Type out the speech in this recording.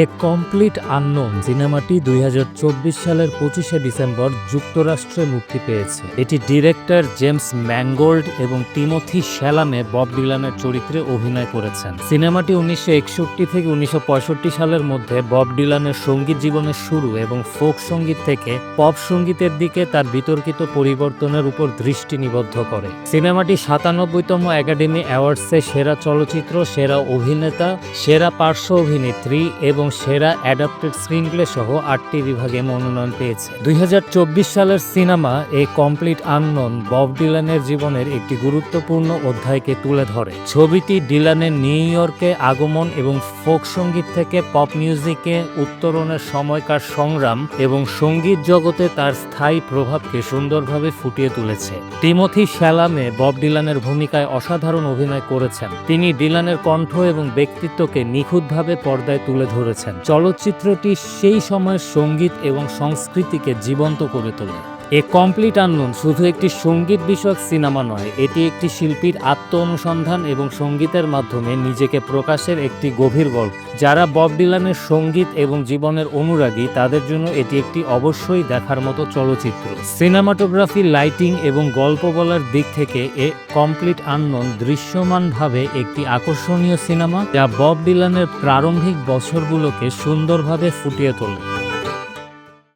এ complete unknown সিনেমাটি দুই হাজার চব্বিশ সালের পঁচিশে ডিসেম্বর যুক্তরাষ্ট্রে মুক্তি পেয়েছে। এটি ডিরেক্টর জেমস ম্যাঙ্গোল্ড এবং টিমোথি শ্যালামে বব ডিলানের চরিত্রে অভিনয় করেছেন। সিনেমাটি উনিশশো একষট্টি থেকে উনিশশো পঁয়ষট্টি সালের মধ্যে বব ডিলানের সংগীত জীবনের শুরু এবং ফোক সংগীত থেকে পপ সঙ্গীতের দিকে তার বিতর্কিত পরিবর্তনের উপর দৃষ্টি নিবদ্ধ করে। সিনেমাটি সাতানব্বইতম একাডেমি অ্যাওয়ার্ডসে সেরা চলচ্চিত্র, সেরা অভিনেতা, সেরা পার্শ্ব অভিনেত্রী এবং সেরা অ্যাডাপ্টেড স্ক্রিনপ্লে সহ আটটি বিভাগে মনোনয়ন পেয়েছে। দুই হাজার চব্বিশ সালের cinema a complete unknown Bob ডিলানের জীবনের একটি গুরুত্বপূর্ণ অধ্যায়কে তুলে ধরে। ছবিটি ডিলানের নিউ ইয়র্কে আগমন এবং ফোক সংগীত থেকে পপ মিউজিকে উত্তরণের সময়কার সংগ্রাম এবং সংগীত জগতে তার স্থায়ী প্রভাবকে সুন্দরভাবে ফুটিয়ে তুলেছে। টিমোথি শ্যালামে বব ডিলানের ভূমিকায় অসাধারণ অভিনয় করেছেন। তিনি ডিলানের কণ্ঠ এবং ব্যক্তিত্বকে নিখুঁতভাবে পর্দায় তুলে ধরেছেন চলচ্চিত্রটি সেই সময়ের সংগীত এবং সংস্কৃতিকে জীবন্ত করে তোলে। এ কমপ্লিট আননোন শুধু একটি সংগীত বিষয়ক সিনেমা নয়, এটি একটি শিল্পীর আত্ম অনুসন্ধান এবং সঙ্গীতের মাধ্যমে নিজেকে প্রকাশের একটি গভীর গল্প। যারা বব ডিলানের সংগীত এবং জীবনের অনুরাগী, তাদের জন্য এটি একটি অবশ্যই দেখার মতো চলচ্চিত্র। সিনেমাটোগ্রাফি, লাইটিং এবং গল্প বলার দিক থেকে এ কমপ্লিট আননোন দৃশ্যমানভাবে একটি আকর্ষণীয় সিনেমা, যা বব ডিলানের প্রারম্ভিক বছরগুলোকে সুন্দরভাবে ফুটিয়ে তোলে।